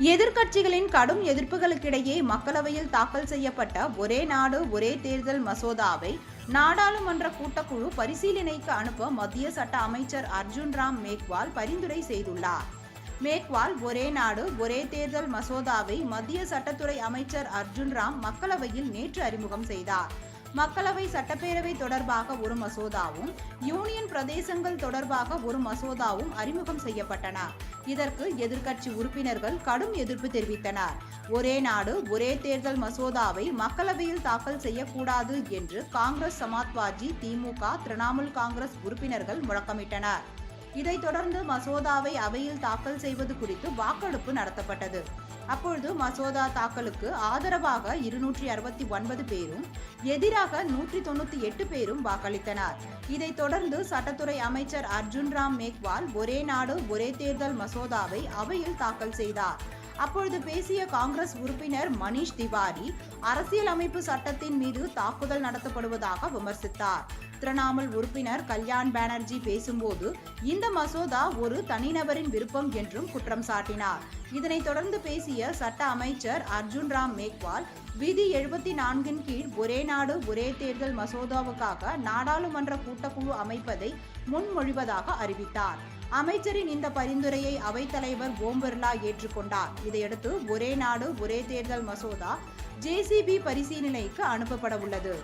எதிர்க்கட்சிகளின் கடும் எதிர்ப்புகளுக்கிடையே மக்களவையில் தாக்கல் செய்யப்பட்ட ஒரே நாடு ஒரே தேர்தல் மசோதாவை நாடாளுமன்ற கூட்டக்குழு பரிசீலனைக்கு அனுப்ப மத்திய சட்ட அமைச்சர் அர்ஜுன் ராம் மேக்வால் பரிந்துரை செய்துள்ளார். மேக்வால் ஒரே நாடு ஒரே தேர்தல் மசோதாவை மத்திய சட்டத்துறை அமைச்சர் அர்ஜுன் ராம் மக்களவையில் நேற்று அறிமுகம் செய்தார். மக்களவை சட்டப்பேரவை தொடர்பாக ஒரு மசோதாவும் யூனியன் பிரதேசங்கள் தொடர்பாக ஒரு மசோதாவும் அறிமுகம் செய்யப்பட்டன. இதற்கு எதிர்க்கட்சி உறுப்பினர்கள் கடும் எதிர்ப்பு தெரிவித்தனர். ஒரே நாடு ஒரே தேர்தல் மசோதாவை மக்களவையில் தாக்கல் செய்யக்கூடாது என்று காங்கிரஸ் சமாஜ்வாதி திமுக திரிணாமுல் காங்கிரஸ் உறுப்பினர்கள் முழக்கமிட்டனர். இதைத் தொடர்ந்து மசோதாவை அவையில் தாக்கல் செய்வது குறித்து வாக்கெடுப்பு நடத்தப்பட்டது. அப்பொழுது மசோதா தாக்கலுக்கு ஆதரவாக இருநூற்றி அறுபத்தி ஒன்பது பேரும் எதிராக நூற்றி தொண்ணூத்தி எட்டு பேரும் வாக்களித்தனர். இதைத் தொடர்ந்து சட்டத்துறை அமைச்சர் அர்ஜுன் ராம் மேக்வால் ஒரே நாடு ஒரே தேர்தல் மசோதாவை அவையில் தாக்கல் செய்தார். அப்பொழுது பேசிய காங்கிரஸ் உறுப்பினர் மணீஷ் திவாரி அரசியலமைப்பு சட்டத்தின் மீது தாக்குதல் நடத்தப்படுவதாக விமர்சித்தார். திரிணாமுல் உறுப்பினர் கல்யாண் பானர்ஜி பேசும்போது இந்த மசோதா ஒரு தனிநபரின் விருப்பம் என்றும் குற்றம் சாட்டினார். இதனைத் தொடர்ந்து பேசிய சட்ட அமைச்சர் அர்ஜுன் ராம் மேக்வால் விதி எழுபத்தி நான்கின் கீழ் ஒரே நாடு ஒரே தேர்தல் மசோதாவுக்காக நாடாளுமன்ற கூட்டக்குழு அமைப்பதை முன்மொழிவதாக அறிவித்தார். அமைச்சரின் இந்த பரிந்துரையை அவைத்தலைவர் ஓம் பிர்லா ஏற்றுக்கொண்டார். இதையடுத்து ஒரே நாடு ஒரே தேர்தல் மசோதா ஜேசிபி பரிசீலனைக்கு அனுப்பப்பட உள்ளது.